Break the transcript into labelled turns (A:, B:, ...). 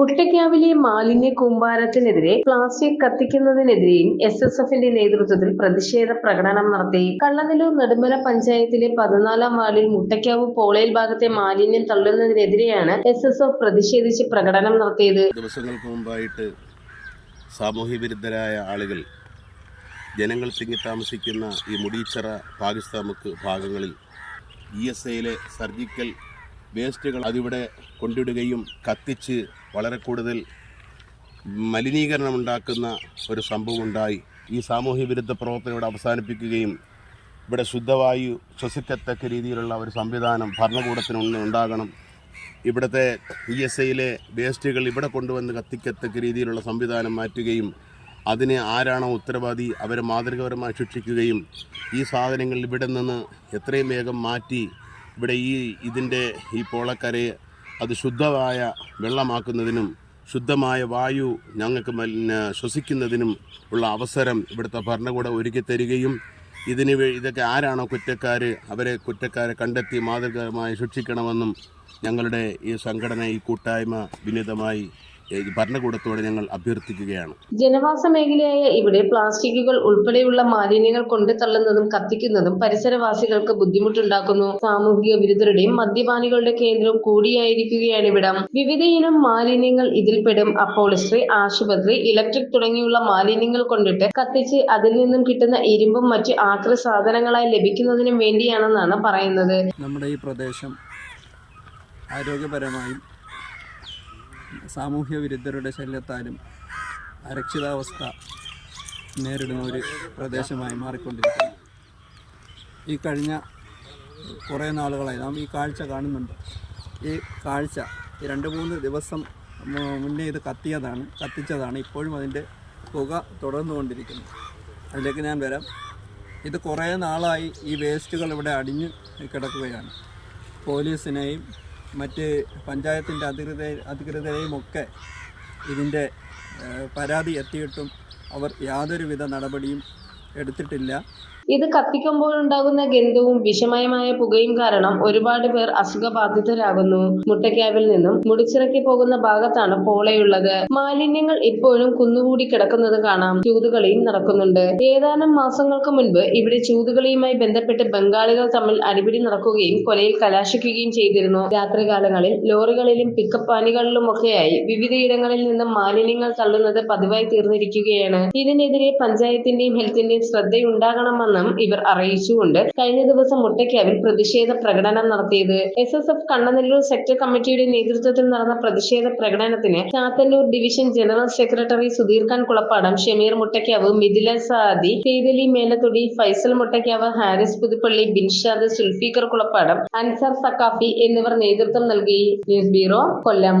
A: മുട്ടയ്ക്കാവിലെ മാലിന്യ കൂമ്പാരത്തിനെതിരെ പ്ലാസ്റ്റിക് കത്തിക്കുന്നതിനെതിരെയും എസ് എസ് എഫിന്റെ നേതൃത്വത്തിൽ പ്രതിഷേധ പ്രകടനം നടത്തി. കള്ളനെല്ലൂർ നെടുമല പഞ്ചായത്തിലെ പതിനാലാം വാർഡിൽ മുട്ടയ്ക്കാവ് പോളയിൽ ഭാഗത്തെ മാലിന്യം തള്ളുന്നതിനെതിരെയാണ് എസ് എസ് എഫ് പ്രതിഷേധിച്ച് പ്രകടനം നടത്തിയത്.
B: ദിവസങ്ങൾക്ക് മുമ്പായിട്ട് സാമൂഹ്യ വിരുദ്ധരായ ആളുകൾ ജനങ്ങൾ തിങ്ങി താമസിക്കുന്ന ഈ മുടീച്ചറ പാകിസ്ഥാമുക്ക് ഭാഗങ്ങളിൽ ഇ എസ് ഐയിലെ സർജിക്കൽ വേസ്റ്റുകൾ അതിവിടെ കൊണ്ടിടുകയും കത്തിച്ച് വളരെ കൂടുതൽ മലിനീകരണം ഉണ്ടാക്കുന്ന ഒരു സംഭവം ഉണ്ടായി ഈ സാമൂഹ്യ വിരുദ്ധ പ്രവർത്തനം ഇവിടെ അവസാനിപ്പിക്കുകയും ഇവിടെ ശുദ്ധവായു ശ്വസിക്കത്തക്ക രീതിയിലുള്ള ഒരു സംവിധാനം ഭരണകൂടത്തിന് ഉണ്ടാകണം. ഇവിടുത്തെ ഇ എസ് ഐയിലെ വേസ്റ്റുകൾ ഇവിടെ കൊണ്ടുവന്ന് കത്തിക്കത്തക്ക രീതിയിലുള്ള സംവിധാനം മാറ്റുകയും അതിന് ആരാണോ ഉത്തരവാദി അവരെ മാതൃകപരമായി ശിക്ഷിക്കുകയും ഈ സാധനങ്ങൾ ഇവിടെ നിന്ന് എത്രയും വേഗം മാറ്റി ഇവിടെ ഈ ഇതിന്റെ ഈ പോളക്കരയെ അത് ശുദ്ധമായ വെള്ളമാക്കുന്നതിനും ശുദ്ധമായ വായു ഞങ്ങൾക്ക് ശ്വസിക്കുന്നതിനും ഉള്ള അവസരം ഇവിടുത്തെ ഭരണകൂടം ഒരുക്കി തരികയും ഇതിന് ഇതൊക്കെ ആരാണോ കുറ്റക്കാർ അവരെ കുറ്റക്കാരെ കണ്ടെത്തി മാതൃകമായി ശിക്ഷിക്കണമെന്നും ഞങ്ങളുടെ ഈ സംഘടന ഈ കൂട്ടായ്മ വിനീതമായി ഭരണകൂടത്തോട് ഞങ്ങൾ അഭ്യർത്ഥിക്കുകയാണ്.
A: ജനവാസ മേഖലയായ ഇവിടെ പ്ലാസ്റ്റിക്കുകൾ ഉൾപ്പെടെയുള്ള മാലിന്യങ്ങൾ കൊണ്ടു തള്ളുന്നതും കത്തിക്കുന്നതും പരിസരവാസികൾക്ക് ബുദ്ധിമുട്ടുണ്ടാക്കുന്നു. സാമൂഹിക വിരുദ്ധരുടെയും മദ്യപാനികളുടെ കേന്ദ്രവും കൂടിയായിരിക്കുകയാണ് ഇവിടം. വിവിധ ഇനം മാലിന്യങ്ങൾ ഇതിൽപ്പെടും അപ്പോളിസ്ട്രി ആശുപത്രി ഇലക്ട്രിക് തുടങ്ങിയുള്ള മാലിന്യങ്ങൾ കൊണ്ടിട്ട് കത്തിച്ച് അതിൽ നിന്നും കിട്ടുന്ന ഇരുമ്പും മറ്റ് ആക്രി സാധനങ്ങളായി ലഭിക്കുന്നതിനും വേണ്ടിയാണെന്നാണ് പറയുന്നത്.
C: നമ്മുടെ ഈ പ്രദേശം ആരോഗ്യപരമായും സാമൂഹ്യ വിരുദ്ധരുടെ ശല്യത്താലും അരക്ഷിതാവസ്ഥ നേരിടുന്ന ഒരു പ്രദേശമായി മാറിക്കൊണ്ടിരിക്കുന്നു. ഈ കഴിഞ്ഞ കുറേ നാളുകളായി നാം ഈ കാഴ്ച കാണുന്നുണ്ട്. ഈ കാഴ്ച രണ്ട് മൂന്ന് ദിവസം മുന്നേ ഇത് കത്തിയതാണ് കത്തിച്ചതാണ്. ഇപ്പോഴും അതിന്റെ പുക തുടർന്നുകൊണ്ടിരിക്കുന്നു. അതിലേക്ക് ഞാൻ വരാം. ഇത് കുറേ നാളായി ഈ വേസ്റ്റുകൾ ഇവിടെ അടിഞ്ഞ് കിടക്കുകയാണ്. പോലീസിനെയും മറ്റ് പഞ്ചായത്തിന്റെ അധികൃത അധികൃതരെയും ഒക്കെ ഇതിന്റെ പരാതി എത്തിയിട്ടും അവർ യാതൊരുവിധ നടപടിയും എടുത്തിട്ടില്ല.
A: ഇത് കത്തിക്കുമ്പോഴുണ്ടാകുന്ന ഗന്ധവും വിഷമയമായ പുകയും കാരണം ഒരുപാട് പേർ അസുഖബാധിതരാകുന്നു. മുട്ടക്കാവിൽ നിന്നും മുടിച്ചിറക്കി പോകുന്ന ഭാഗത്താണ് പോളയുള്ളത്. മാലിന്യങ്ങൾ ഇപ്പോഴും കുന്നുകൂടി കിടക്കുന്നത് കാണാം. ചൂതുകളിയും നടക്കുന്നുണ്ട്. ഏതാനും മാസങ്ങൾക്ക് മുൻപ് ഇവിടെ ചൂതുകളിയുമായി ബന്ധപ്പെട്ട് ബംഗാളികൾ തമ്മിൽ അടിപിടി നടക്കുകയും കൊലയിൽ കലാശിക്കുകയും ചെയ്തിരുന്നു. രാത്രികാലങ്ങളിൽ ലോറികളിലും പിക്കപ്പ് വാനുകളിലുമൊക്കെയായി വിവിധയിടങ്ങളിൽ നിന്നും മാലിന്യങ്ങൾ തള്ളുന്നത് പതിവായി തീർന്നിരിക്കുകയാണ്. ഇതിനെതിരെ പഞ്ചായത്തിന്റെയും ഹെൽത്തിന്റെയും ശ്രദ്ധയുണ്ടാകണമെന്നും ഇവർ അറിയിച്ചുകൊണ്ട് കഴിഞ്ഞ ദിവസം മുട്ടയ്ക്കാവിൽ പ്രതിഷേധ പ്രകടനം നടത്തിയത്. S S F Kannanallur sector കമ്മിറ്റിയുടെ നേതൃത്വത്തിൽ നടന്ന പ്രതിഷേധ പ്രകടനത്തിന് Chathannur division general secretary Sudheer Khan Kulappadam Shameer Muttakkavu Mithila Sadi Saidali Melathodi Faisal Muttakkavu Haris Puthuppally Binshad Sulfikar Kulappadam Ansar Sakafi എന്നിവർ നേതൃത്വം നൽകി. News bureau Kollam.